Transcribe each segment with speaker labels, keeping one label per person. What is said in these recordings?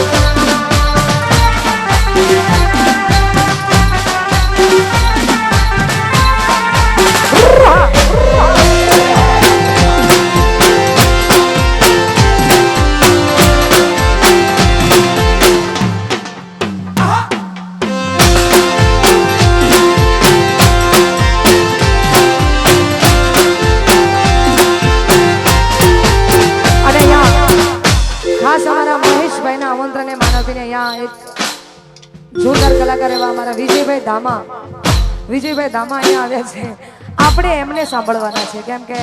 Speaker 1: અને કલાકાર અમારા વિજયભાઈ ધામા વિજયભાઈ ધામા અહીંયા આવ્યા છે. આપણે એમને સાંભળવાના છે. કેમ કે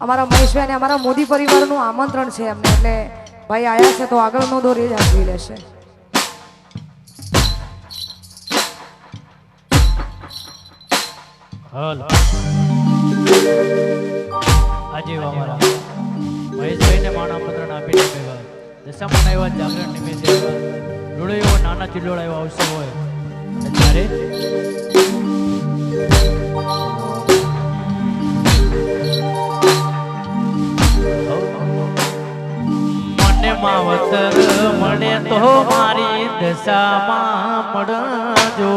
Speaker 1: અમારા મહેશભાઈ અને અમારા મોદી પરિવારનું આમંત્રણ છે એમને. એટલે ભાઈ આવ્યા છે તો આગળનો દોર એ જ આપી લેશે.
Speaker 2: હલો. આજે અમારા મહેશભાઈને માણ આમંત્રણ આપીને ભેગા દશામાં આવ્યા જાગરણ નિમિત્તે રૂડો એવો નાના ચિલ્લોડા એવો આવશે હોય. ત્યારે મને માવતર મળે તો મારી દશામાં મળજો.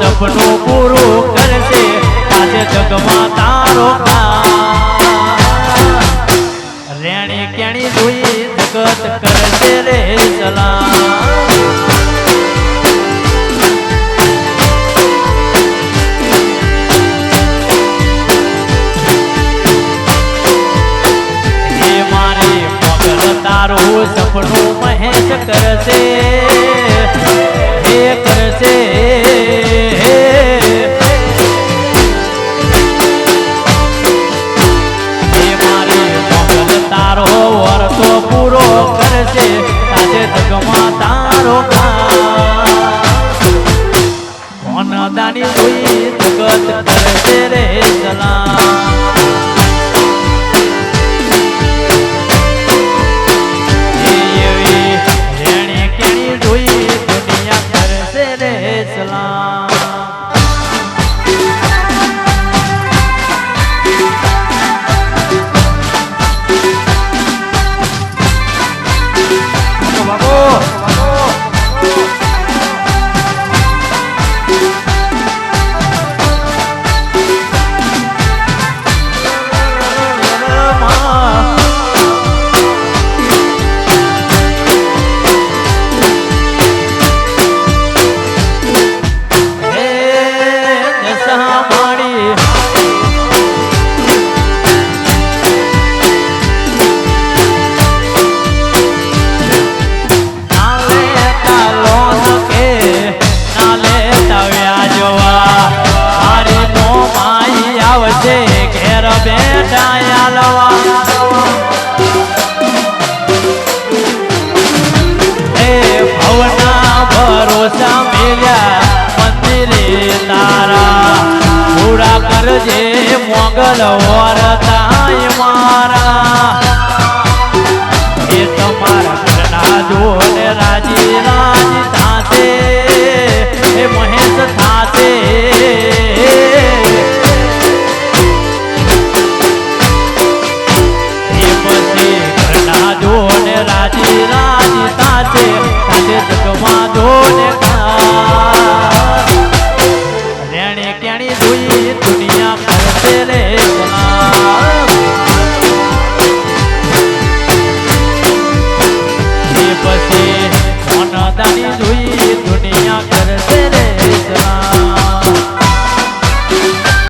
Speaker 2: સપનું મોગલ વરતાય મારા.